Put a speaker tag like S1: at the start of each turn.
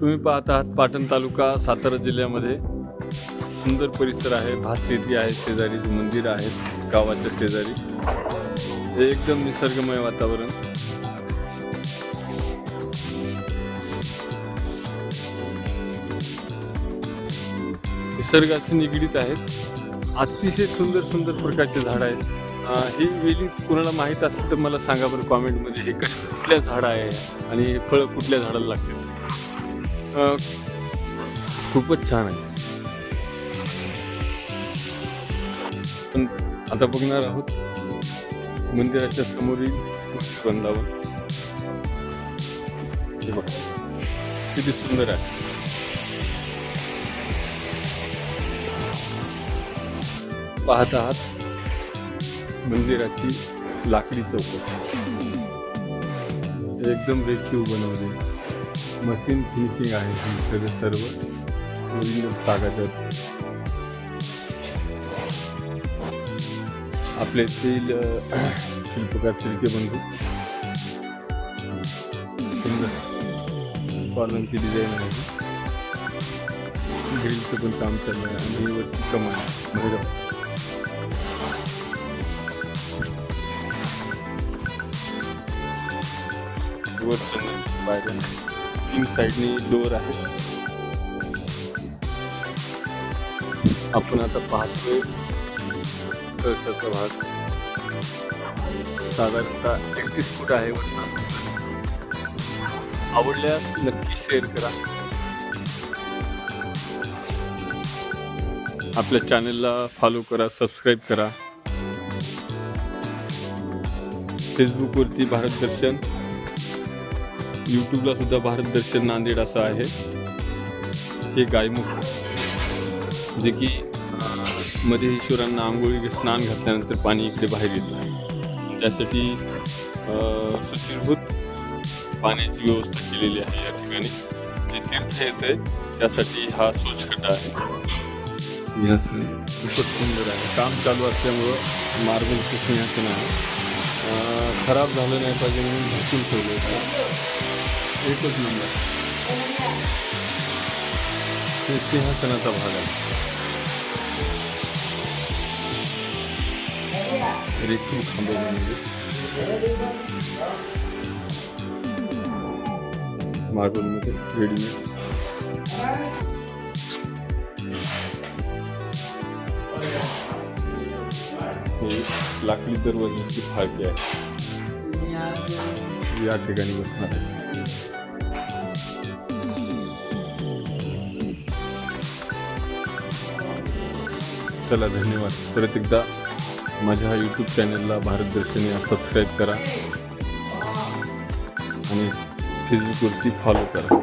S1: तुम्ही पाहत आहात पाटण तालुका सातारा जिल्ह्यामध्ये. सुंदर परिसर आहे भात शेती आहे शेजारी मंदिर आहेत गावाच्या शेजारी. हे एकदम निसर्गमय वातावरण. निसर्गाशी निगडीत आहेत. अतिशय सुंदर सुंदर प्रकारचे झाडं आहेत. ही वेली कोणाला माहीत असेल तर मला सांगा बरं कॉमेंटमध्ये हे कसं कुठल्या झाडं आहे? आणि हे फळं कुठल्या झाडाला लागतात खूपच छान आहे. पण आता बघणार आहोत मंदिराच्या समोरील वृंदावन हे बघा किती सुंदर आहे. पाहत आहात मंदिराची लाकडी चौकट. एकदम रेखीव बनवले मशीन फिनिशिंग आहे हे सगळं सर्व. ओरिजिनल सागाच्या आपले तेल शिल्पकार तिलके बंधू. सुंदर. कॉलमची डिझाईन आहे. ग्रीलचं पण काम चाललं आहे आणि वरती कमान भैरव. वरचं बाहेर तीन साईडनी डोअर आहे. आपण आता पाहतोय कळसाचा भाग. साधारणतः एकतीस फूट आहे वरचा. आवडल्यास नक्की शेअर करा. आपल्या चॅनलला फॉलो करा सबस्क्राईब करा. फेसबुकवरती भारत दर्शन यूट्यूबला सुद्धा भारत दर्शन नांदेड असं आहे. हे गायमुख. जे की मध्ये ईश्वरांना आंघोळी स्नान घातल्यानंतर पाणी इकडे बाहेर येतं त्यासाठी अं, पाण्याची व्यवस्था केलेली आहे या ठिकाणी. जे तीर्थ येत आहे त्यासाठी हा सोचखड्डा आहे. खूपच सुंदर आहे. काम चालू असल्यामुळं मार्बलचं सिंहासन आहे खराब झालं नाही पाहिजे म्हणून भरपूर ठेवलं होतं. एकच नंबर। सिंहासनाचा भाग आहे रेखीव खांब मार्बलमध्ये रेडीमेड लाकडी दरवाजाची फाळके आहे या ठिकाणी बसणार आहे चला धन्यवाद. परत एकदा माझ्या यूट्यूब चॅनलला भारत दर्शन या सबस्क्राईब करा. आणि फेसबुकवरती फॉलो करा.